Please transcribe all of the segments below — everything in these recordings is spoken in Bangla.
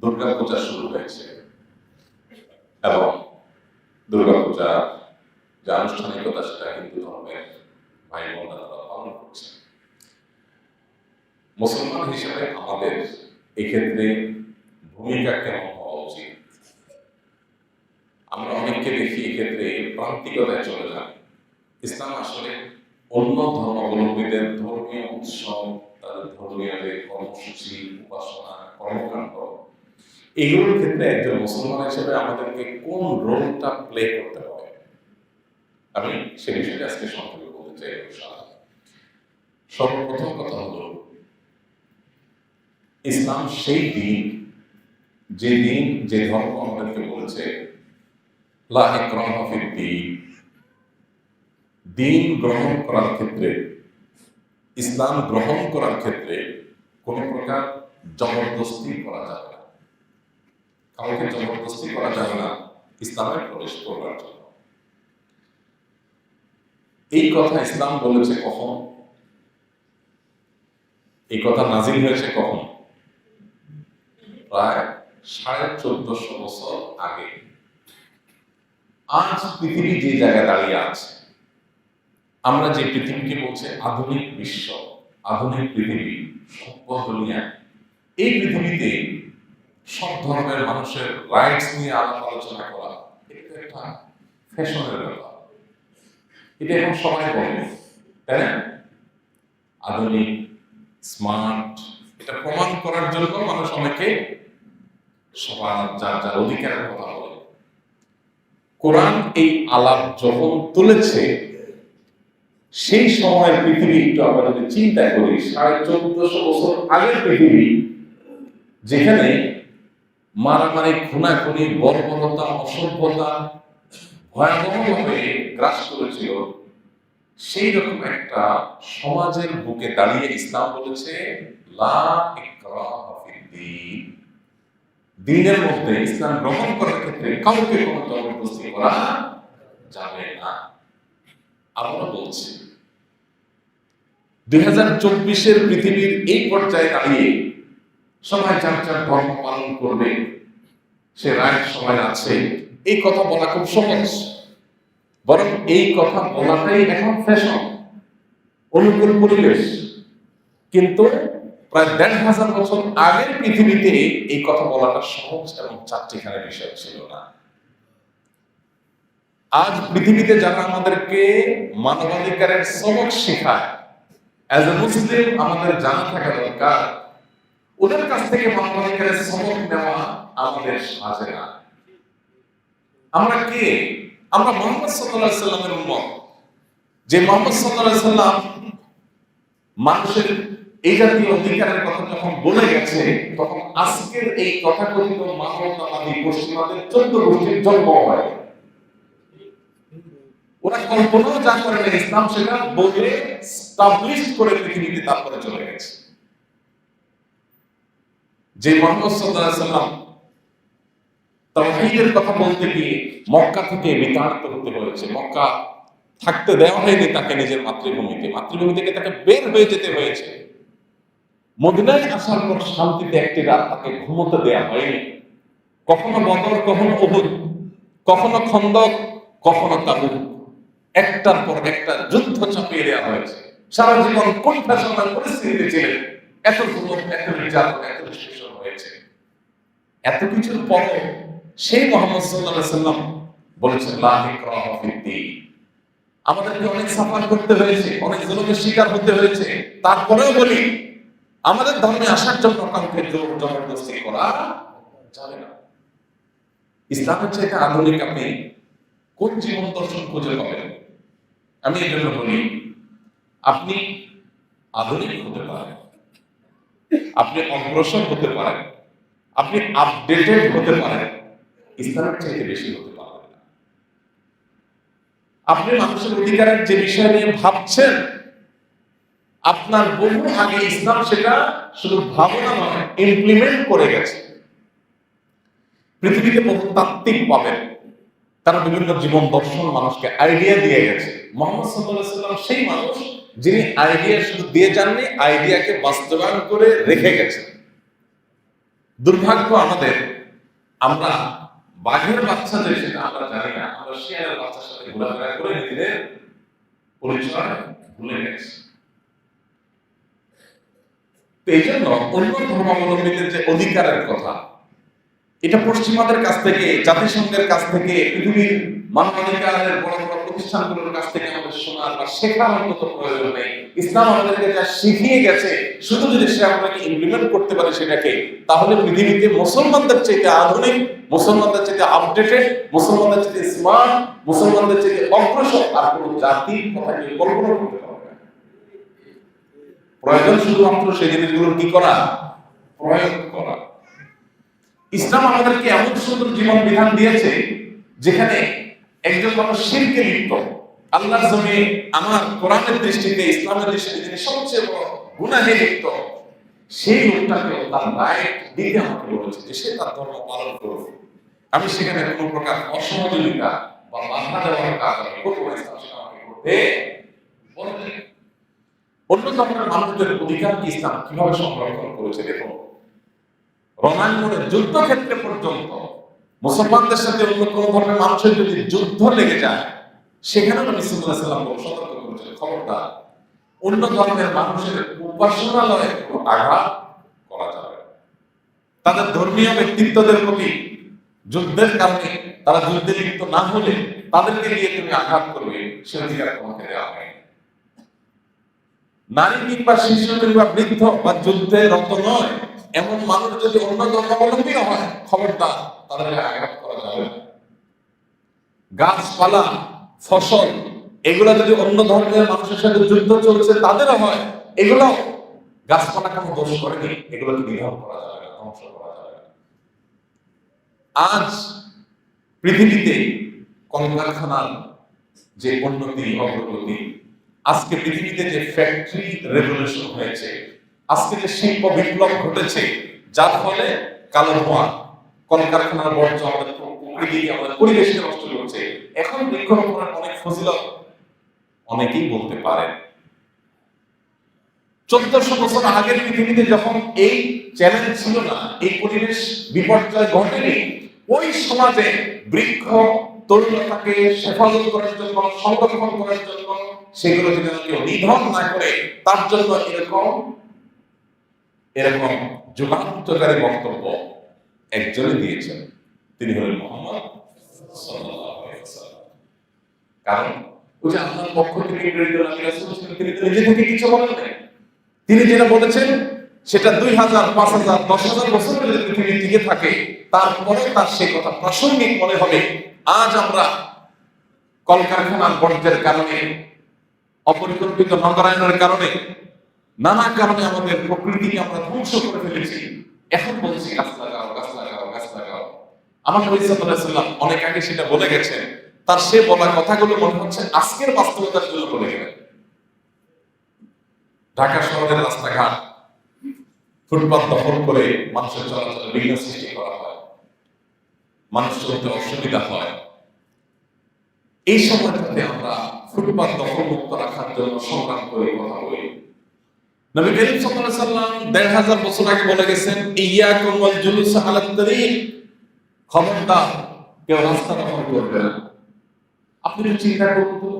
দুর্গা পূজা শুরু হয়েছে। এবং দুর্গা পূজা যে আনুষ্ঠানিকতা, সেটা হিন্দু ধর্মের ভাই বোনরা পালন করছে। মুসলমান হিসেবে আমাদের এক্ষেত্রে ভূমিকা কেমন হওয়া উচিত? আমরা অনেককে দেখি এক্ষেত্রে প্রান্তিকতায় চলে যান। ইসলাম আসলে অন্য ধর্মাবলম্বীদের ধর্মীয় উৎসব, তাদের ধর্মীয় কর্মসূচি, উপাসনা, কর্মকাণ্ড এগুলোর ক্ষেত্রে একজন মুসলমান হিসেবে আমাদেরকে কোন রোলটা প্লে করতে হবে? আমি সে বিষয়ে আজকে সংক্ষেপে বলতে চাই সর্বপ্রথম কথা হলো, ইসলাম সেই দিন, যে দিন যে ধর্ম আমাদেরকে বলেছে, লা দিন। গ্রহণ করার ক্ষেত্রে, ইসলাম গ্রহণ করার ক্ষেত্রে কোন প্রকার জবরদস্তি করা যাবে কাউকে জবরদস্তি করা যাবে না ইসলামে প্রবেশ করবার জন্য। এই কথা ইসলাম বলেছে কখন? এই কথা নাজিল হয়েছে কখন? প্রায় সাড়ে চোদ্দশো বছর আগে। আজ পৃথিবী যে জায়গায় দাঁড়িয়ে আছে, আমরা যে পৃথিবীকে বলছে আধুনিক বিশ্ব, আধুনিক পৃথিবী, সভ্য দুনিয়া, এই পৃথিবীতে সব ধর্মের মানুষের রাইটস নিয়ে আলাপ আলোচনা করা, এটা একটা ফ্যাশনের ব্যাপার। এটা এখন সবাই বলে, তাই না? আধুনিক স্মার্ট এটা প্রমাণ করার জন্য মানুষ অনেকে সবার যার যার অধিকারের কথা বলে। কোরআন এই আলাপ যখন তুলেছে, সেই সময় পৃথিবী একটু আমরা যদি চিন্তা করি, সাড়ে চোদ্দশো বছর আগের পৃথিবী, যেখানে মারামারি, খুনাখুনি, বর্বরতা, অসভ্যতা, ভয়াবহভাবে গ্রাস করেছিল। সেই রকম একটা সমাজের বুকে দাঁড়িয়ে ইসলাম বলেছে দিনের মধ্যে ইসলাম গ্রহণ করার ক্ষেত্রে কাউকে কোনো জবরদস্তি করা যাবে না। আমরা বলছি, দুই হাজার চব্বিশের পৃথিবীর এই পর্যায়ে দাঁড়িয়ে সবাই যার যার ধর্ম পালন করবে, সে রায় সবাই আছে। এই কথা বলা খুব সহজ। বরং এই কথা বলাটাই এখন ফ্যাশন অনুকূল পরিবেশ। কিন্তু প্রায় দেড় হাজার বছর আগের পৃথিবীতে এই কথা বলাটা সহজ এবং চারটিখানে বিষয় ছিল না। আজ পৃথিবীতে যারা আমাদেরকে মানবাধিকারের সবক শেখায় অ্যাজ এ মুসলিম আমাদের জানা থাকা দরকার। ওদের কাছ থেকে মানবাধিকারের সবক নেওয়া আমাদের সাজে না। আমরা কে? আমরা মোহাম্মদ সাল্লাল্লাহু সাল্লামের উম্মত। যে মোহাম্মদ সাল্লাল্লাহু সাল্লাম মানুষের এই জাতীয় অধিকারের কথা যখন বলে গেছে, তখন আজকের এই তথাকথিত মানবতাবাদী পশ্চিমাদের চোদ্দ গোষ্ঠীর জন্ম হয়। ওরা কল্পনাও যা করে ইসলাম সেটা বলে স্টাবলিশ করে পৃথিবীতে তারপরে চলে গেছে। যে মোহাম্মদ আলাইহি সাল্লাম তাওহীদের কথা বলতে গিয়ে মক্কা থেকে বিতাড়িত হতে হয়েছে। মক্কা থাকতে দেওয়া হয়নি তাকে নিজের মাতৃভূমিতে। মাতৃভূমি থেকে তাকে বের হয়ে যেতে হয়েছে। মদিনায় আসার পর শান্তিতে একটি রাত তাকে ঘুমোতে দেওয়া হয়নি। কখনো বদর, কখনো উহুদ, কখনো খন্দক, কখনো তাবুক। একটার পর একটা যুদ্ধ চাপিয়ে দেওয়া হয়েছে। সারা জীবন কোনটা সময় পরিস্থিতিতে ছিলেন। এত জুলুম এত নির্যাতন এত শোষণ হয়েছে। এত কিছুর পরে সেই মোহাম্মদ আলাইহি সাল্লাম বলেছেন আমাদেরকে অনেক সাফার করতে হয়েছে, অনেক জুলুমের শিকার হতে হয়েছে। তারপরেও বলি, আমাদের ধর্মে আসার জন্য কাউকে জোর জবরদস্তি করা যাবে না। ইসলামের চাইতে আধুনিক আপনি কোন জীবন দর্শন খুঁজে পাবেন? আমি এই জন্য বলি, আপনি আধুনিক হতে পারেন। আপনি অগ্রসর হতে পারেন। আপনি আপডেটেড হতে পারেন। ইসলামের চাইতে বেশি হতে পারবেন না। আপনি মানুষের অধিকারের যে বিষয় নিয়ে ভাবছেন, আপনার বহু আগে ইসলাম সেটা শুধু ভাবনা নয় ইমপ্লিমেন্ট করে গেছে। পৃথিবীতে বহু পাবেন। তারা বিভিন্ন জীবন দর্শন মানুষকে আইডিয়া দিয়ে গেছে। মোহাম্মদ সাল্লাম সেই মানুষ যিনি আইডিয়া শুধু দিয়ে যাননি আইডিয়াকে বাস্তবায়ন করে রেখে গেছেন। দুর্ভাগ্য আমাদের, আমরা বাঘের বাচ্চা যে সেটা আমরা জানি না, আমরা শেয়ারের বাচ্চার সাথে ঘোরাফেরা করে নিজেদের পরিচয় ভুলে গেছি। এই জন্য অন্য ধর্মাবলম্বীদের যে অধিকারের কথা, এটা পশ্চিমাদের কাছ থেকে, জাতিসংঘের কাছ থেকে, পৃথিবীর মানবাধিকারের বড় বড় প্রতিষ্ঠানগুলোর কাছ থেকে আমাদের শোনার বা শেখার অন্তত প্রয়োজন নেই। ইসলাম আমাদেরকে যা শিখিয়ে গেছে, শুধু যদি সে আমাদেরকে ইমপ্লিমেন্ট করতে পারে সেটাকে, তাহলে পৃথিবীতে মুসলমানদের চাইতে আধুনিক, মুসলমানদের চাইতে আপডেটেড মুসলমানদের চাইতে স্মার্ট মুসলমানদের চাইতে অগ্রসর আর কোনো জাতির কথা কেউ কল্পনা করতে পারবে প্রয়োজন শুধুমাত্র সেই জিনিসগুলোর কি করা? প্রয়োগ করা। ইসলাম আমাদেরকে এমন সুন্দর জীবন বিধান দিয়েছে, যেখানে একজন মানুষ শিরকে লিপ্ত। আল্লাহর জমি আমার কোরআনের দৃষ্টিতে, ইসলামের দৃষ্টিতে যিনি সবচেয়ে বড় গুনাহে লিপ্ত। সেই লোকটাকে তার রাইট দিতে আমাকে বলেছে সে তার ধর্ম পালন করুক। আমি সেখানে কোনো প্রকার অসহযোগিতা বা বাধা দেওয়ার কাজ করব করতে অন্য ধর্মের মানুষদের অধিকার ইসলাম কীভাবে সংরক্ষণ করেছে, দেখুন। রণাঙ্গনের যুদ্ধক্ষেত্রে পর্যন্ত মুসলমানদের সাথে অন্য কোন ধর্মের মানুষের যদি যুদ্ধ লেগে যায় সেখানে নবী সাল্লাল্লাহু আলাইহি সতর্ক করেছেন খবরদার, অন্য ধর্মের মানুষের উপাসনালয়ে কোনো আঘাত করা যাবে তাদের ধর্মীয় ব্যক্তিত্বদের প্রতি যুদ্ধের কারণে তারা যুদ্ধে লিপ্ত না হলে তাদেরকে নিয়ে তুমি আঘাত করবে, সে অধিকার তোমাকে দেওয়া হয় নারী কিংবা শিশু কিংবা বৃদ্ধ বা যুদ্ধে রত নয় এমন মানুষ যদি অন্য ধর্মাবলম্বী হয়, খবরদার তাদেরকে আঘাত করা যাবে গাছপালা, ফসল, এগুলো যদি অন্য ধর্মের মানুষের সাথে যুদ্ধ চলছে, তাদেরও হয়, এগুলো গাছপালা কোনো দোষ করেনি এগুলোকে নিধন করা যাবে ধ্বংস করা যাবে আজ পৃথিবীতে কলকারখানার যে উন্নতি অগ্রগতি, আজকে পৃথিবীতে যে ফ্যাক্টরি রেভলিউশন হয়েছে আজকে যে শিল্প বিপ্লব ঘটেছে, যার ফলে কালো ধোঁয়া, কলকারখানার বর্জ্য আমাদের পরিবেশকে নষ্ট করছে। এখন বৃক্ষরোপণের অনেক ফজিলত অনেকেই বলতে পারেন। চোদ্দশো বছর আগের পৃথিবীতে যখন এই চ্যালেঞ্জ ছিল না, এই পরিবেশ বিপর্যয় ঘটেনি, ওই সমাজে বৃক্ষ তরুণতাকে হেফাজত করার জন্য, সংরক্ষণ করার জন্য সেগুলো যদি কেউ নিধন না করে, তার জন্য এরকম এরকম যুগান্তকারী বক্তব্য একজনই দিয়েছেন। তিনি হলেন মোহাম্মদ। কারণ ওই যে পক্ষ থেকে তিনি নিজে থেকে কিছু বলেন তিনি যেটা বলেছেন, সেটা দুই হাজার, পাঁচ হাজার, দশ হাজার বছর যদি পৃথিবী টিকে থাকে, তারপরে তার সেই কথা প্রাসঙ্গিক মনে হবে। আজ আমরা কলকারখানার বর্জ্যের কারণে, অপরিকল্পিত নগরায়নের কারণে নানা কারণে আমাদের প্রকৃতিকে আমরা ধ্বংস করে ফেলেছি। এখন বলছি, গাছ লাগাও গাছ লাগাও গাছ লাগাও। আমার নবী সাল্লাম অনেক আগে সেটা বলে গেছেন। তার সে বলা কথাগুলো মনে হচ্ছে আজকের বাস্তবতার জন্য বলে গেলেন। ঢাকা শহরের রাস্তাঘাট দখল করে মানুষের চলাচলে বিঘ্ন সৃষ্টি করা হয়। মানুষ চলতে অসুবিধা হয়। এই সময়টাতে আমরা ফুটপাত দখল মুক্ত রাখার জন্য সংগ্রাম করে কথা বলি। নবী করিম সাল্লাল্লাহু সাল্লাম দেড় হাজার বছর আগে বলে গেছেন, ইয়াকুম ওয়াল জুলুস আলাত তারিক খবরদার কেউ রাস্তা দখল করবে না। আপনি চিন্তা করুন তো।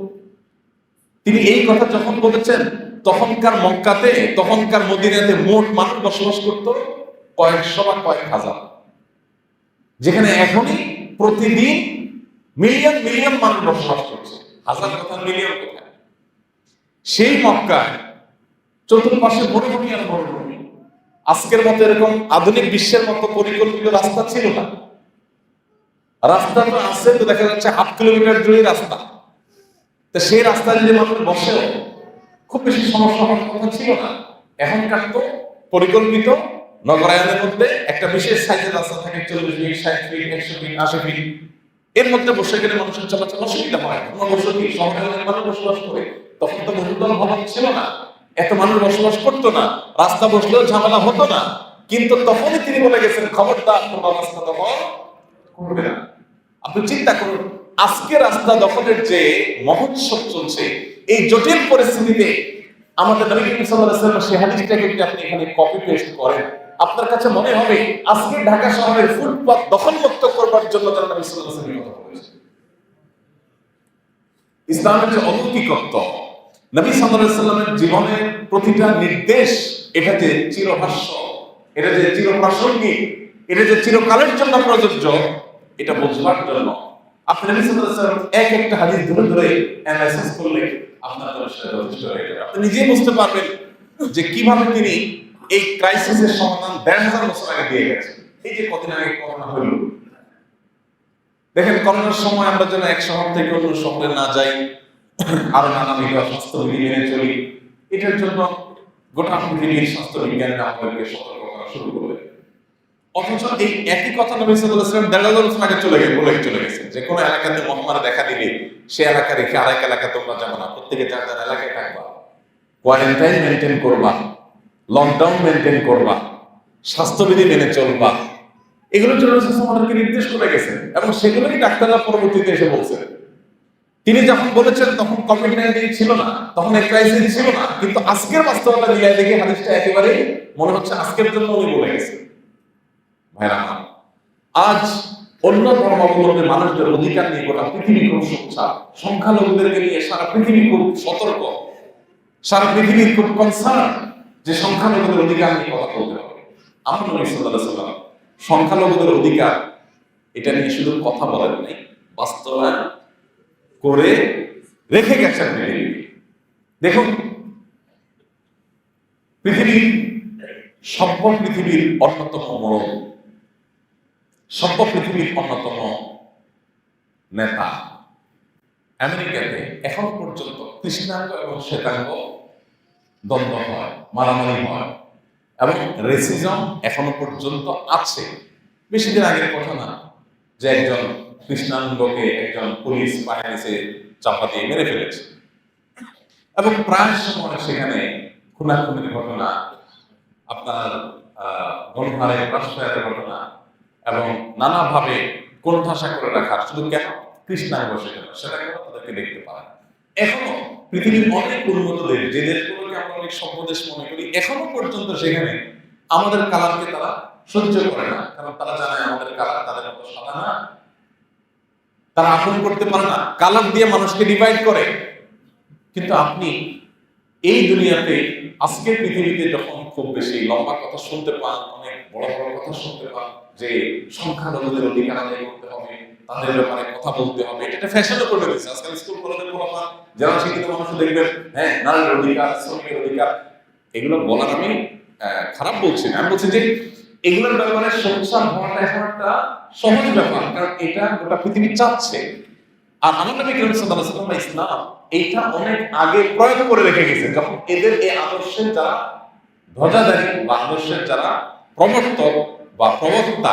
তিনি এই কথা যখন বলেছেন, তখনকার মক্কাতে, তখনকার মদিনাতে মোট মানুষ বসবাস করত কয়েকশো বা কয়েক হাজার। যেখানে এখনই প্রতিদিন মিলিয়ন মিলিয়ন মানুষ বসবাস করছে। হাজার কথা, মিলিয়ন কোথায় সেই মক্কায় চতুর্পাশে মরুভূমি আর মরুভূমি আজকের মতো এরকম আধুনিক বিশ্বের মতো পরিকল্পিত রাস্তা ছিল না। রাস্তা আছে তো দেখা যাচ্ছে হাফ কিলোমিটার জুড়ে রাস্তা। তো সেই রাস্তায় যদি মানুষ বসেও খুব বেশি সমস্যা হওয়ার কথা ছিল না। এখনকার তো পরিকল্পিত নগরায়নের মধ্যে একটা বিশেষ সাইজের রাস্তা থাকে, চল্লিশ ফিট ষাট ফিট একশো ফিট আশি ফিট এর মধ্যে বসে গেলে মানুষের চলাচল অসুবিধা হয়। কোনো বসতি শহরে অনেক মানুষ বসবাস করে। তখন তো বহুতল ভবন ছিল না। এত মানুষ বসবাস করতো না, রাস্তা বসলেও ঝামেলা হতো না। কিন্তু তখনই তিনি বলে গেছেন খবরদার তোমরা রাস্তা দখল করবে না। আপনি চিন্তা করুন, আজকে রাস্তা দখলের যে মহোৎসব চলছে, এই জটিল পরিস্থিতিতে আমাদের নবী যদি আপনি এখানে কপি পেস্ট করেন, আপনার কাছে মনে হবে, আজকে ঢাকা শহরের ফুটপাত দখলমুক্ত করবার জন্য তারা নবী ইসলামের যে অলৌকিকত্ব নবী সাল্লাল্লাহু সাল্লামের জীবনের প্রতিটা নির্দেশ, এটা যে চিরভাষ্য এটা যে চিরপ্রাসঙ্গিক, এটা যে চিরকালের জন্য প্রযোজ্য, এটা বোঝবার জন্য। আপনি নবী সাল্লাল্লাহু সাল্লাম এক একটা হাদিস ধরে ধরে অ্যানালাইসিস করলে আপনার সেটা আপনি নিজেই বুঝতে পারবেন যে কীভাবে তিনি এই ক্রাইসিসের সমাধান দেড় হাজার বছর আগে দিয়ে গেছেন। এই যে কদিন আগে করোনা হলো। দেখেন, করোনার সময় আমরা যেন এক শহর থেকে অন্য শহরে না যাই আরও নানাবিধ চলি এটার জন্য গোটা পৃথিবীর স্বাস্থ্য বিজ্ঞানীরা আমাদেরকে সতর্ক করা শুরু অথচ এই একই কথা নবী দেড় বছর আগে চলে গেছে চলে গেছে যে কোনো এলাকাতে দেখা দিলে সে এলাকা রেখে আরেক এলাকা তোমরা না, প্রত্যেকে যার যার এলাকায় থাকবা। কোয়ারেন্টাইন মেনটেন করবা লকডাউন মেনটেন করবা, স্বাস্থ্যবিধি মেনে চলবা। এগুলোর জন্য নির্দেশ করে গেছেন এবং সেগুলোই ডাক্তাররা পরবর্তীতে এসে বলছেন। তিনি যখন বলেছেন, তখন কোভিড নাইন্টিন ছিল না, তখন এই ক্রাইসিস ছিল না, কিন্তু আজকের বাস্তবতা মিলাই দেখে হাদিসটা একেবারে মনে হচ্ছে আজকের জন্য উনি বলে গেছেন ভাইরা, আজ অন্য ধর্মাবলম্বী মানুষদের অধিকার নিয়ে গোটা পৃথিবী খুব সোচ্চার। সংখ্যালঘুদেরকে নিয়ে সারা পৃথিবী খুব সতর্ক। সারা পৃথিবীর খুব কনসার্ন যে সংখ্যালঘুদের অধিকার নিয়ে কথা বলতে হবে। আমার নবী আলাইহি সাল্লাম সংখ্যালঘুদের অধিকার, এটা নিয়ে শুধু কথা বলেন নাই, বাস্তবায়ন করে রেখে গেছেন পৃথিবী। দেখুন পৃথিবীর সভ্য পৃথিবীর অন্যতম মোড় সভ্য পৃথিবীর অন্যতম নেতা। আমেরিকাতে এখন পর্যন্ত কৃষ্ণাঙ্গ এবং শ্বেতাঙ্গ দ্বন্দ্ব হয়, মারামারি হয় এবং রেসিজম এখনও পর্যন্ত আছে। বেশি দিন আগের কথা না, যে একজন কৃষ্ণাঙ্গকে একজন পুলিশ নিচে চাপা দিয়ে মেরে ফেলেছে। এবং প্রায় সময় সেখানে খুনাখুনির ঘটনা, আপনার গণহারে প্রাশ্রয়ের ঘটনা এবং নানাভাবে কোণঠাসা করে রাখার শুধু কেন কৃষ্ণাঙ্গ সেটা সেটা কেন তাদেরকে দেখতে পারে এখনও পৃথিবীর অনেক উন্নত দেশ, যে দেশগুলোকে আমরা অনেক সম্পদেশ মনে করি, এখনও পর্যন্ত সেখানে আমাদের কালারকে তারা সহ্য করে না, কারণ তারা জানে আমাদের কালার তাদের মতো সাদা না তারা আপন করতে পারে না। কালার দিয়ে মানুষকে ডিভাইড করে। কিন্তু আপনি এই দুনিয়াতে, আজকের পৃথিবীতে যখন খুব বেশি লম্বা কথা শুনতে পান, অনেক বড় বড় কথা শুনতে পান, যে সংখ্যালঘুদের অধিকার আদায় করতে হবে, তাদের ব্যাপারে কথা বলতে হবে, এটা ফ্যাশনও করে দিয়েছে আজকাল স্কুল কলেজে পড়াবা যারা শিক্ষিত মানুষ দেখবেন হ্যাঁ নারীর অধিকার, শ্রমিকের অধিকার, এগুলো বলার আমি খারাপ বলছি না। আমি বলছি যে এগুলোর ব্যাপারে সোচ্চার হওয়াটা এখন একটা সহজ ব্যাপার, কারণ এটা গোটা পৃথিবী চাচ্ছে। আর আমার নবী ইসলাম এটা অনেক আগে প্রয়োগ করে রেখে গেছে। যখন এদের এই আদর্শের যারা ধ্বজাধারী বা আদর্শের যারা প্রবর্তক বা প্রবক্তা,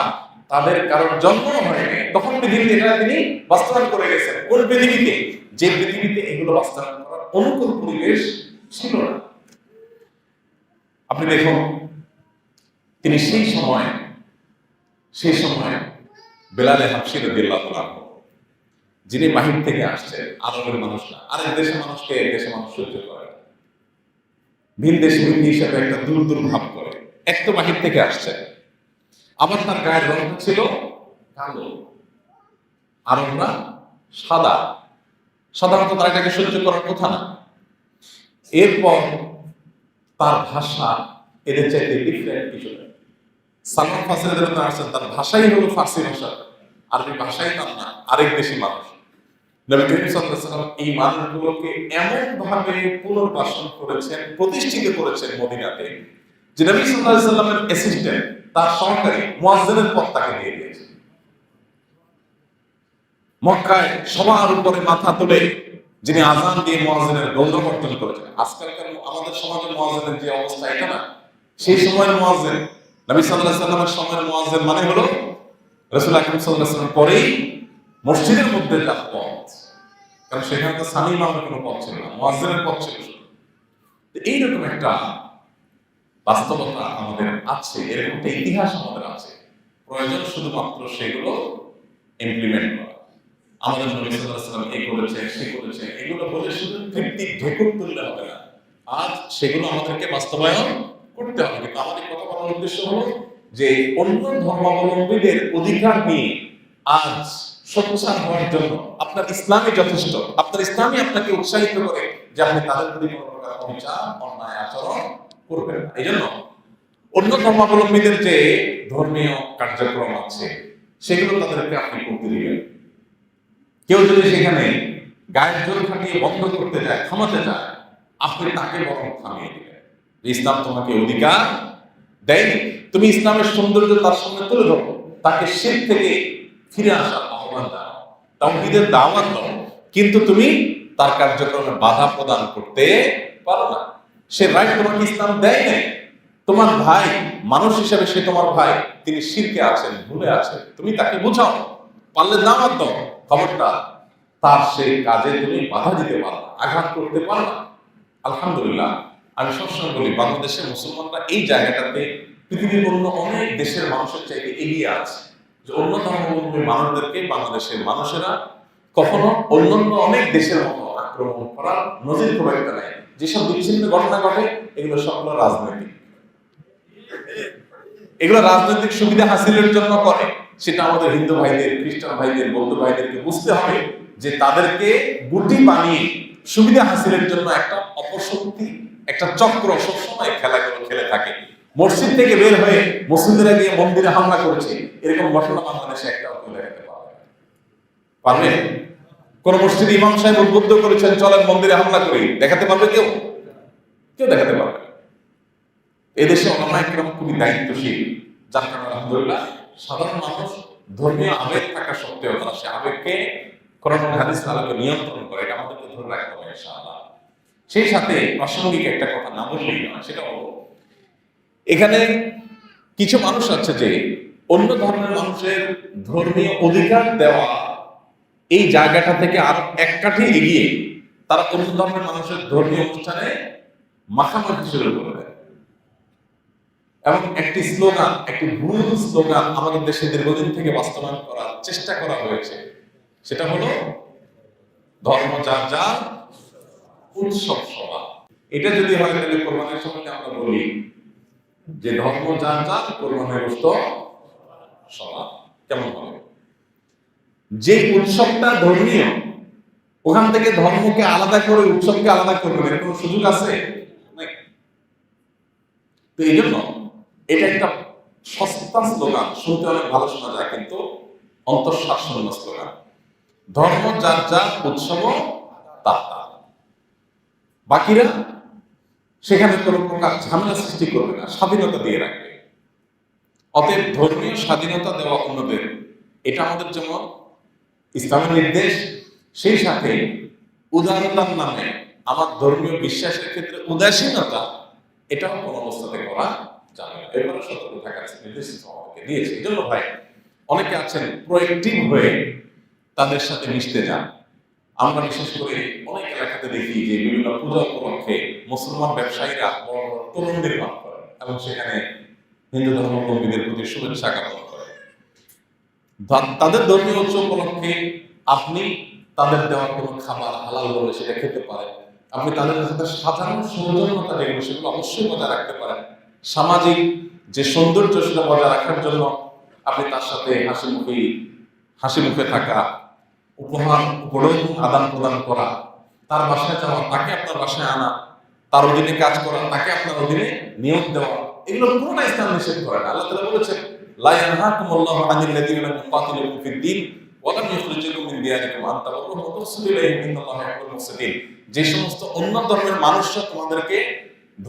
তাদের কারোর জন্ম হয়নি, তখন পৃথিবীতে এটা তিনি বাস্তবায়ন করে গেছেন। কোন পৃথিবীতে? যে পৃথিবীতে এগুলো বাস্তবায়ন করার অনুকূল পরিবেশ ছিল না। আপনি দেখুন তিনি সেই সময় সেই সময় বেলালে হাফসি রাদিয়াল্লাহু আনহু, যিনি বাহির থেকে আসছেন আরবের মানুষরা, আরেক দেশের মানুষকে এক দেশের মানুষ সহ্য করে। ভিন দেশে ভিন হিসাবে একটা দূর দূর ভাব করে। এক তো বাহির থেকে আসছেন। আবার তার গায়ের রং ছিল কালো। আরবরা সাদা। সাধারণত তারা এটাকে সহ্য করার কথা না। এরপর তার ভাষা এদের চাইতে ডিফারেন্ট কিছু। সালমান জন্য আসছেন, তার ভাষাই হলো ফার্সি ভাষা। আরবি ভাষাই তার না, আরেক দেশি মানুষ। নবী করিম এই মানুষগুলোকে এমন ভাবে পুনর্বাসন করেছেন, প্রতিষ্ঠিত করেছেন মদিনাতে, যে নবী আলাইহি অ্যাসিস্ট্যান্ট তার সহকারী মুয়াজ্জিনের পদ তাকে দিয়ে দিয়েছে মক্কায় সবার উপরে মাথা তুলে যিনি আজান দিয়ে মুয়াজ্জিনের গৌরব অর্জন করেছেন। আজকালকার আমাদের সমাজে মুয়াজ্জিনের যে অবস্থা, এটা না, সেই সময়ের মুয়াজ্জিন নবী সাল্লাল্লাহু আলাইহি ওয়াসাল্লামের সময়ের মুয়াজ্জিন মানে হলো রাসূল আকরাম সাল্লাল্লাহু আলাইহি পরেই মসজিদের মধ্যে তার কারণ সেখানে তো সানি ইমামের কোনো পথ ছিল না, মুয়াজ্জিনের পথ ছিল। এইরকম একটা বাস্তবতা আমাদের আছে, এরকম একটা ইতিহাস আমাদের আছে। প্রয়োজন শুধুমাত্র সেগুলো ইমপ্লিমেন্ট করা। আমাদের নবী সাল্লাল্লাহু আলাইহি ওয়াসাল্লাম করেছে, সে করেছে, এগুলো বলে শুধু তৃপ্তি ঢেকুর তুললে হবে না। আজ সেগুলো আমাদেরকে বাস্তবায়ন করতে হবে। কিন্তু আমাদের কথা বলার উদ্দেশ্য হলো যে অন্য ধর্মাবলম্বীদের অধিকার নিয়ে আজ সোচ্চার হওয়ার জন্য আপনার ইসলামই যথেষ্ট। আপনার ইসলামই আপনাকে উৎসাহিত করে যে আপনি তাদের প্রতি কোনো প্রকার অবিচার, অন্যায় আচরণ করবেন না। এই জন্য অন্য ধর্মাবলম্বীদের যে ধর্মীয় কার্যক্রম আছে, সেগুলো তাদেরকে আপনি করতে দিবেন। কেউ যদি সেখানে গায়ের জোর খাটিয়ে বন্ধ করতে যায়, থামাতে যায়, আপনি তাকে বরং থামিয়ে দিবেন। ইসলাম তোমাকে অধিকার দেয়নি। তুমি ইসলামের সৌন্দর্য তার সামনে তুলে ধরো। তাকে শির থেকে ফিরে আসার আহ্বান জানাও তাওহীদের দাওয়াত দাও। কিন্তু তুমি তার কার্যক্রমে বাধা প্রদান করতে পারো না। সে রাইট তোমাকে ইসলাম দেয় নাই। তোমার ভাই, মানুষ হিসেবে সে তোমার ভাই। তিনি শিরকে আছেন, ভুলে আছেন। তুমি তাকে বুঝাও। পারলে দাওয়াত দাও। খবরটা তার সেই কাজে তুমি বাধা দিতে পারো আঘাত করতে পারো না। আলহামদুলিল্লাহ। আমি সবসময় বলি, বাংলাদেশের মুসলমানরা এই জায়গাটাতে পৃথিবীর অন্য অনেক দেশের মানুষের চাইতে এগিয়ে আছে। যে অন্য ধর্মাবলম্বী মানুষদেরকে বাংলাদেশের মানুষেরা কখনো অন্যান্য অনেক দেশের মতো আক্রমণ করার নজির খুব একটা নাই। যেসব বিচ্ছিন্ন ঘটনা ঘটে, এগুলো সবগুলো রাজনৈতিক। এগুলো রাজনৈতিক সুবিধা হাসিলের জন্য করে। সেটা আমাদের হিন্দু ভাইদের, খ্রিস্টান ভাইদের, বৌদ্ধ ভাইদেরকে বুঝতে হবে যে তাদেরকে গুটি বানিয়ে সুবিধা হাসিলের জন্য একটা অপশক্তি একটা চক্র সবসময় খেলাগুলো খেলে থাকে। মসজিদ থেকে বের হয়ে মুসলিমরা গিয়ে মন্দিরে হামলা করেছে, এরকম ঘটনা বাংলাদেশে একটাও কেউ দেখাতে পারবে? কোন মসজিদ ইমাম সাহেব উদ্বুদ্ধ করেছেন, চলেন মন্দিরে হামলা করি। দেখাতে পারবে কেউ? কেউ দেখাতে পারবে এদেশে ওলামা একরকম খুবই দায়িত্বশীল, যার কারণে আলহামদুলিল্লাহ সাধারণ মানুষ ধর্মীয় আবেগ থাকা সত্ত্বেও তারা সে আবেগকে এবং হাদিস নিয়ন্ত্রণ করে। এটা আমাদেরকে ধরে রাখতে হবে ইনশাআল্লাহ। সেই সাথে প্রাসঙ্গিক একটা কথা না বললেই নয়, সেটা হলো, এখানে কিছু মানুষ আছে যে অন্য ধর্মের মানুষের ধর্মীয় অধিকার দেওয়া এই জায়গাটা থেকে আর এক কাঠি এগিয়ে তারা অন্য ধর্মের মানুষের ধর্মীয় অনুষ্ঠানে মাখামাখি শুরু করে দেয়। এবং একটি স্লোগান, একটি ভুল স্লোগান আমাদের দেশে দীর্ঘদিন থেকে বাস্তবায়ন করার চেষ্টা করা হয়েছে। সেটা হলো, ধর্ম যার যার উৎসব সভা। এটা যদি হয়, তাহলে কোরবানের সময় আমরা বলি যে ধর্ম কোরবানের সভা। কেমন হবে? যে উৎসবটা ধর্মীয়, ওখান থেকে ধর্মকে আলাদা করে, উৎসবকে আলাদা সুযোগ আছে? তো এই জন্য এটা একটা সস্তা স্লোগান। শুনতে অনেক ভালো শোনা যায়, কিন্তু অন্তঃশ্বাসন্ন স্লোগান। ধর্ম যার উৎসব তার। বাকিরা সেখানে কোনো প্রকার ঝামেলা সৃষ্টি করবে না, স্বাধীনতা দিয়ে রাখবে। অতএব ধর্মীয় স্বাধীনতা দেওয়া অন্যদের, এটা আমাদের জন্য ইসলামের নির্দেশ। সেই সাথে উদারতার নামে আমার ধর্মীয় বিশ্বাসের ক্ষেত্রে উদাসীনতা, এটাও কোনো অবস্থাতে করা যাবে না। এবারে সতর্ক থাকার নির্দেশ আমাকে দিয়েছে। এই জন্য ভাই, অনেকে আছেন প্রোয়েক্টিভ হয়ে তাদের সাথে মিশতে যান। আমরা বিশেষ করে অনেক এলাকাতে দেখি যে বিভিন্ন পূজা উপলক্ষে মুসলমান ব্যবসায়ীরা বড় বড় তরুণ নির্মাণ করে এবং সেখানে হিন্দু ধর্মাবলম্বীদের প্রতি শুভেচ্ছা জ্ঞাপন করে তাদের ধর্মীয় উৎসব উপলক্ষে আপনি তাদের দেওয়া কোনো খাবার হালাল বলে সেটা খেতে পারেন। আপনি তাদের সাথে সাধারণ সৌজন্যতা যেগুলো, সেগুলো অবশ্যই বজায় রাখতে পারেন। সামাজিক যে সৌন্দর্য সেটা বজায় রাখার জন্য আপনি তার সাথে হাসি মুখে হাসি মুখে থাকা উপহার উপরোধ আদান প্রদান করা। তার বাসায় যাওয়া, তাকে আপনার বাসায় আনা। তার অধীনে কাজ করা, তাকে আপনার অধীনে নিয়োগ দেওয়া। এগুলো পুরোটা ইসলাম নিষেধ করে না। আল্লাহ তাআলা বলেছেন, লা ইয়ানহাকুমুল্লাহু আনিল লাযীনা লাম ইউকাতিলুকুম ফিদ দীন ওয়া লাম ইখরিজুকুম মিন দিয়ারিকুম আন তাবাররুহুম ওয়া তুহসিনু ইলাইহিম ইন্নাল্লাহা ইউহিব্বুল মুহসিনিন যে সমস্ত অন্য ধর্মের মানুষরা তোমাদেরকে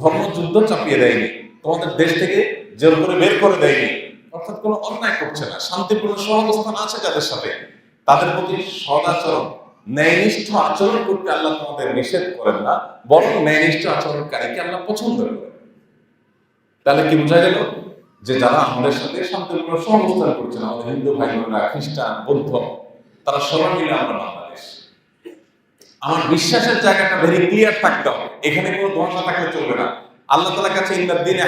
ধর্মযুদ্ধ চাপিয়ে দেয়নি, তোমাদের দেশ থেকে জোর করে বের করে দেয়নি, অর্থাৎ কোনো অন্যায় করছে না। শান্তিপূর্ণ সহাবস্থান আছে যাদের সাথে। তাদের প্রতি সদাচরণ ন্যায়নিষ্ঠ আচরণ করতে আল্লাহ তোমাদের নিষেধ করেন না, বরং ন্যায়নিষ্ঠ আচরণকারীকে আল্লাহ পছন্দ করেন। তাহলে কি বোঝা গেল যে যারা আমাদের সাথে শান্তিপূর্ণ সহাবস্থান করছেন, আমাদের হিন্দু ভাই বোনেরা খ্রিস্টান, বৌদ্ধ, তারা সবাই মিলে আমরা বাংলাদেশ। আমার বিশ্বাসের জায়গাটা ভেরি ক্লিয়ার থাকতে হবে। এখানে কোনো ধোঁয়াশা থাকলে চলবে না। আল্লাহ তাআলার কাছে ইন্দার দিন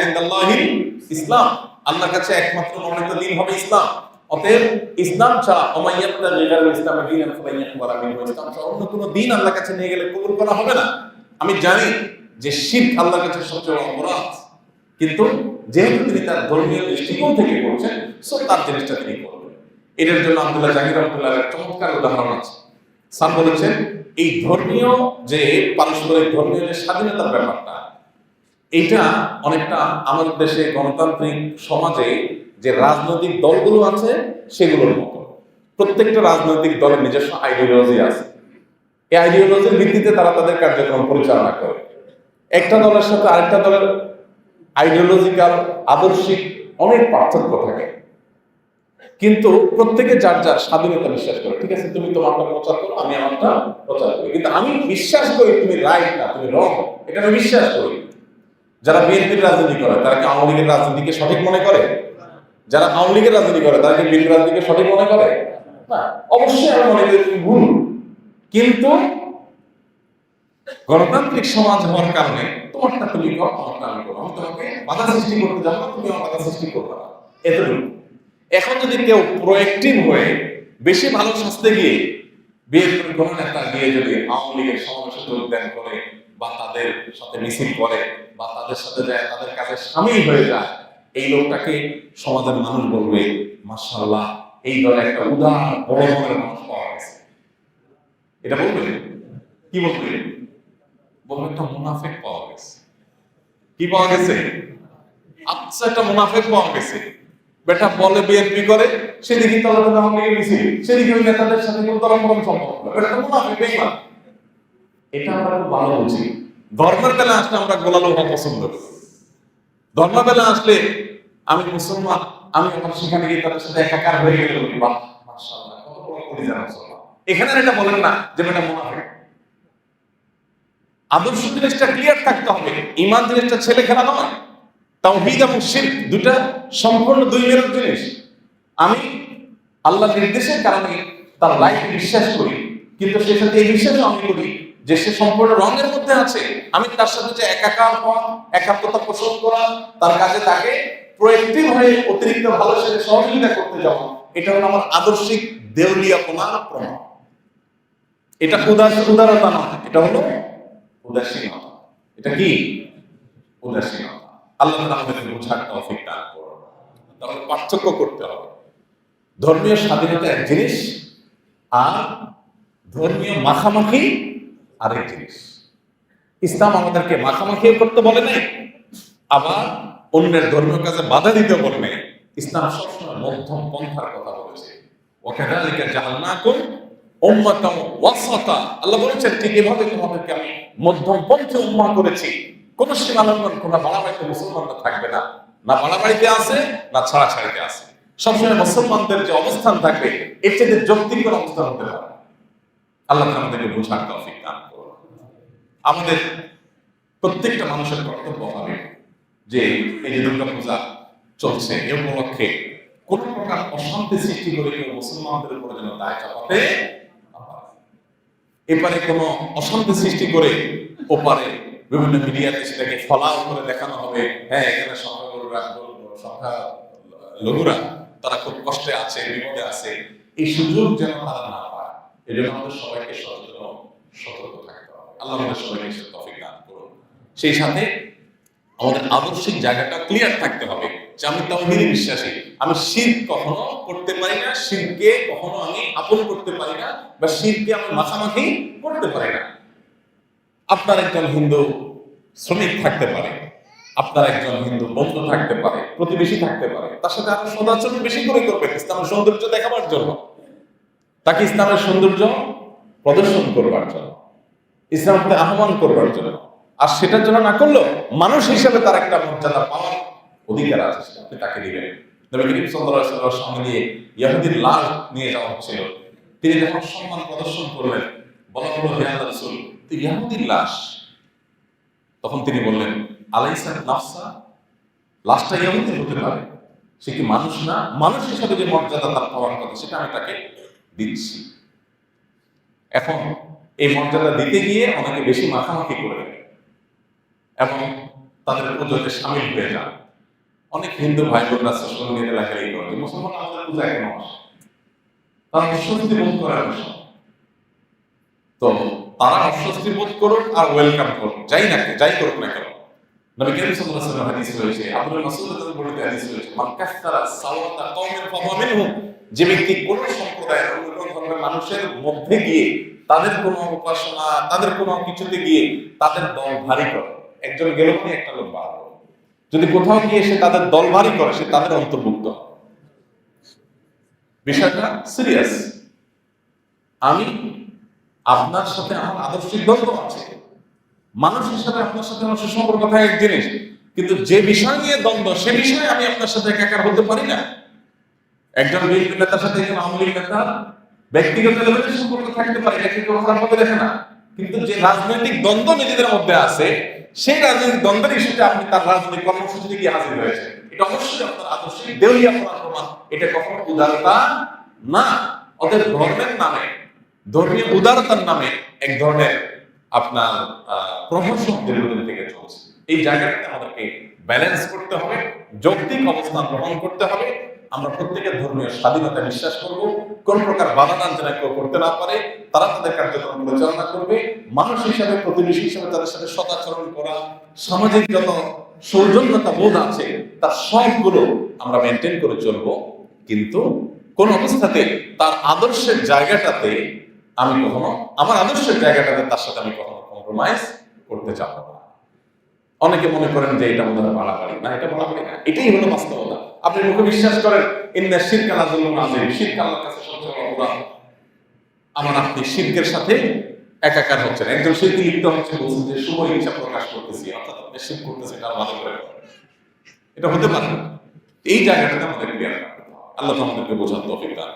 ইসলাম। আল্লাহর কাছে একমাত্র মনোনীত দিন হবে ইসলাম। অতএব ইসলাম ছাড়া অমাইয়াত্তা লিগাল ইসলাম দিন ইসলাম অন্য কোনো দিন আল্লাহর কাছে নিয়ে গেলে কবুল করা হবে না। আমি জানি যে শিরক আল্লাহর কাছে সবচেয়ে অপরাধ। কিন্তু যেহেতু তিনি তার ধর্মীয় দৃষ্টিকোণ থেকে করছেন সো তার জিনিসটা তিনি করবেন। এটার জন্য আব্দুল্লাহ জাহির এর চমৎকার উদাহরণ আছে। স্যার বলেছেন, এই ধর্মীয় যে পারস্পরিক ধর্মীয় যে স্বাধীনতার ব্যাপারটা এটা অনেকটা আমাদের দেশে গণতান্ত্রিক সমাজে যে রাজনৈতিক দলগুলো আছে, সেগুলোর মতো। প্রত্যেকটা রাজনৈতিক দলের নিজস্ব আইডিওলজি আছে। এই আইডিওলজির ভিত্তিতে তারা তাদের কার্যক্রম পরিচালনা করে। একটা দলের সাথে আরেকটা দলের আইডিওলজিক্যাল আদর্শিক অনেক পার্থক্য থাকে। কিন্তু প্রত্যেকে যার যার স্বাধীনতা বিশ্বাস করে, ঠিক আছে, তুমি তোমারটা প্রচার করো, আমি আমারটা প্রচার করি। কিন্তু আমি বিশ্বাস করি তুমি রাইট না, তুমি রং এটা আমি বিশ্বাস করি। যারা বিএনপির রাজনীতি করে, তারা কি আওয়ামী লীগের রাজনীতিকে সঠিক মনে করে? যারা আওয়ামী লীগের রাজনীতি করে, তারা কি বিএনপি রাজনীতিকে সঠিক মনে করে? না। অবশ্যই আমি মনে করি তুমি ভুল। কিন্তু গণতান্ত্রিক সমাজ হওয়ার কারণে তোমারটা তুমি করো আমারটা আমি করো আমি তোমাকে বাধা সৃষ্টি করতে যাব তুমি আমার বাধা সৃষ্টি করবে না। এতটুকু। এখন যদি কেউ প্রোয়েক্টিভ হয়ে বেশি ভালো সাজতে গিয়ে বিএনপির কোন নেতা গিয়ে যদি আওয়ামী লীগের সমাবেশে যোগদান করে বা তাদের সাথে মিছিল করে বা তাদের সাথে যায়, তাদের কাছে সামিল হয়ে যায় এই লোকটাকে সমাজের মানুষ বলবে, মাশাআল্লাহ, এই দলে একটা উদার, বড় মনের মানুষ পাওয়া গেছে। এটা বলবে কি বলবে? বলবে, একটা মুনাফেক পাওয়া গেছে। কি পাওয়া গেছে? আচ্ছা একটা মুনাফেক পাওয়া গেছে। বেটা বলে বিএনপি করে সেদিকে তলা তলা আওয়ামী লীগের মিছিল। সেদিকে ওই নেতাদের সাথে কোনো তরম গরম সম্পর্ক না। বেটা তো মুনাফেক বেঈমান এটা আমরা খুব ভালো বুঝি। ধর্মের বেলা আসলে আমরা গোলালো হওয়া পছন্দ করি। ধর্ম বেলা আসলে আমি মুসলমান আমি এখন সেখানে গিয়ে তাদের সাথে একাকার হয়ে গেলে এখানে এটা বলেন না, যে বেটা মুনাফেক আদর্শ জিনিসটা ক্লিয়ার থাকতে হবে, ইমান জিনিসটা ছেলে খেলা নয়। তাওহীদ এবং শিরক দুটা সম্পূর্ণ দুই মেরুর জিনিস। আমি আল্লাহ নির্দেশের কারণে তার লাইফে বিশ্বাস করি, কিন্তু সে সাথে এই বিশ্বাস আমি করি যে সে সম্পূর্ণ রঙের মধ্যে আছে। আমি তার সাথে যে একাকার হওয়া, একাত্মতা পোষণ করা, তার কাজে তাকে প্রোয়েক্টিভ হয়ে অতিরিক্ত ভালো সাথে সহযোগিতা করতে যাওয়া এটা হলো আমার আদর্শিক দেউলিয়াপনার প্রমাণ। এটা উদার উদারতা নয় এটা হলো উদাসীনতা। এটা কি? উদাসীনতা। আল্লাহ আমাদেরকে বোঝার তৌফিক দান করুন। তাহলে পার্থক্য করতে হবে। ধর্মীয় স্বাধীনতা এক জিনিস আর ধর্মীয় মাখামাখি আরেক জিনিস। ইসলাম আমাদেরকে মাখামাখি করতে বলে নাই আবার অন্যের ধর্মীয় কাজে বাধা দিতে বলে নাই ইসলাম সবসময় মধ্যম পন্থার কথা বলেছে। জাআলনাকুম উম্মাতাম ওয়াসাতা। আল্লাহ বলেছেন, ঠিক এভাবে তোমাদেরকে আমি মধ্যম উম্মাহ করেছি। কোন কোন বাড়াবাড়িতে মুসলমানরা থাকবে না। না বাড়াবাড়িতে আছে, না ছাড়াছাড়িতে আছে। সবসময় মুসলমানদের যে অবস্থান থাকবে, এর চেয়ে অবস্থান হতে পারে। আল্লাহ আমাদেরকে বোঝার তৌফিক দান করুন। আমাদের প্রত্যেকটা মানুষের কর্তব্য হবে। যে এই যে দুর্গা পূজা চলছে, এ উপলক্ষে কোন প্রকার অশান্তি সৃষ্টি করে কেউ মুসলমানদের উপরে যেন দায় চাপাতে এপারে কোনো অশান্তি সৃষ্টি করে ওপারে বিভিন্ন মিডিয়াতে সেটাকে ফলাও করে দেখানো হবে। হ্যাঁ এখানে সংখ্যাগুরুরা, সংখ্যা লঘুরা, তারা খুব কষ্টে আছে, বিপদে আছে। এই সুযোগ যেন তারা না পায় এই জন্য আমাদের সবাইকে সচেতন, সতর্ক থাকতে হবে। আল্লাহ আমাদের সবাইকে তফিক দান করুন। সেই সাথে আমাদের আদর্শিক জায়গাটা ক্লিয়ার থাকতে হবে। যে আমি তাওহীদে বিশ্বাসী। আমি শির কখনো করতে পারি না, শিরকে কখনো আমি আপন করতে পারি না বা শিরকে আমি মাখামাখি করতে পারি না। আপনার একজন হিন্দু শ্রমিক থাকতে পারে, আপনার একজন হিন্দু বন্ধু থাকতে পারে, প্রতিবেশী থাকতে পারে, তার সাথে আপনি সদাচরণ বেশি করে করবেন, ইসলামের সৌন্দর্য দেখাবার জন্য। তাকে ইসলামের সৌন্দর্য প্রদর্শন করবার জন্য, ইসলামকে আহ্বান করবার জন্য। আর সেটার জন্য না করলেও মানুষ হিসেবে তার একটা মর্যাদা পাওয়ার অধিকার আছে সেটা তাকে দিবেন। নবী করিম সাল্লাল্লাহু সঙ্গে নিয়ে ইহুদির লাশ নিয়ে যাওয়া তিনি যখন সম্মান প্রদর্শন করলেন লাশ? তখন তিনি বললেন লাশটা হতে পারে। সে কি মানুষ না? মানুষ হিসাবে যে মর্যাদা তার পাওয়ার কথা, সেটা আমি তাকে দিচ্ছি। এখন এই মর্যাদা দিতে গিয়ে অনেকে বেশি মাখামাখি করে এবং তাদের পুজোতে সামিল হয়ে যান। অনেক হিন্দু ভাই বোনরা সোশ্যাল মিডিয়াতে লেখালেখি করে মুসলমান আমাদের পূজায় কেন আসে তারা অস্বস্তি বোধ করে অবশ্য তো তারা অস্বস্তি বোধ করুক আর ওয়েলকাম করুক। যাই না যাই করুক না কেন। যে ব্যক্তি কোন সম্প্রদায়ের ধর্মের মানুষের মধ্যে গিয়ে তাদের কোনো উপাসনা, তাদের কোনো কিছুতে গিয়ে তাদের দল ভারী করে। একজন গেল মানে একটা লোক বাড়লো যদি কোথাও গিয়ে সে তাদের দল ভারী করে, সে তাদের অন্তর্ভুক্ত বিষয়টা সিরিয়াস আমি আপনার সাথে আমার আদর্শিক দ্বন্দ্ব আছে। মানুষ হিসাবে আপনার সাথে আমার সুসম্পর্ক থাকে এক জিনিস। কিন্তু যে বিষয় নিয়ে দ্বন্দ্ব, সে বিষয়ে আমি আপনার সাথে একাকার হতে পারি না। একজন বিএনপি নেতার সাথে একজন আওয়ামী লীগ নেতা ব্যক্তিগত লেভেলে সম্পর্ক থাকতে পারে, এটা কেউ খারাপ ভাবে দেখে না। কিন্তু যে রাজনৈতিক দ্বন্দ্ব নিজেদের মধ্যে আছে সেই রাজনৈতিক দ্বন্দ্বের ইস্যুতে আপনি তার রাজনৈতিক কর্মসূচিতে গিয়ে হাজির হয়েছেন এটা অবশ্যই আপনার আদর্শিক দেউলিয়া করার প্রমাণ এটা কখনো উদারতা না ওদের ধর্মের নামে, ধর্মীয় উদারতার নামে এক ধরনের আপনার প্রহসন দীর্ঘদিন থেকে চলছে। এই জায়গাটাতে আমাদেরকে ব্যালেন্স করতে হবে, যৌক্তিক অবস্থান গ্রহণ করতে হবে আমরা প্রত্যেকের ধর্মীয় স্বাধীনতা বিশ্বাস করব। কোন প্রকার বাধা দান যেন কেউ করতে না পারে, তারা তাদের কার্যক্রম পরিচালনা করবে। মানুষ হিসাবে, প্রতিবেশী হিসাবে তাদের সাথে সদাচরণ করা, সামাজিক যত সৌজন্যতা বোধ আছে তার সবগুলো আমরা মেনটেন করে চলবো। কিন্তু কোন অবস্থাতে তার আদর্শের জায়গাটাতে আমি কখনো, আমার আদর্শের জায়গাটাতে তার সাথে আমি কখনো কম্প্রোমাইজ করতে চাবো না। অনেকে মনে করেন যে এটা মনে হয় বাড়াবাড়ি। না, এটা বাড়াবাড়ি না, এটাই হলো বাস্তবতা। আপনি মুখে বিশ্বাস করেন, ইন্না শিরক আল্লাহ জন্য নাজির কাছে আমার আপনি শিরকের সাথে একাকার হচ্ছেন। একজন শিরকে লিপ্ত হচ্ছে, বলছেন যে, শুভ প্রকাশ করতেছি, অর্থাৎ আপনি শিরক করতেছে এটা করে এটা হতে পারে এই জায়গাটাতে আমাদের ক্লিয়ার আল্লাহ আমাদেরকে বোঝার তৌফিক দান।